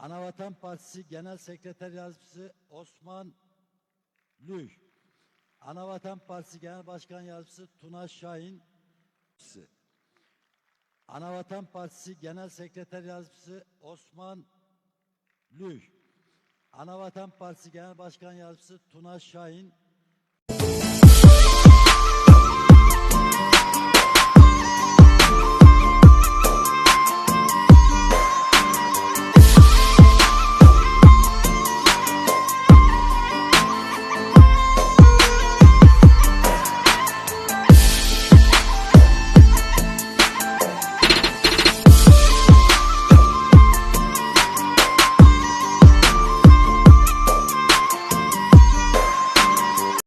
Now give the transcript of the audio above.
Anavatan Partisi Genel Sekreter Yardımcısı Osman Lüh. Anavatan Partisi Genel Başkan Yardımcısı Tuna Şahin. Anavatan Partisi Genel Sekreter Yardımcısı Osman Lüh. Anavatan Partisi Genel Başkan Yardımcısı Tuna Şahin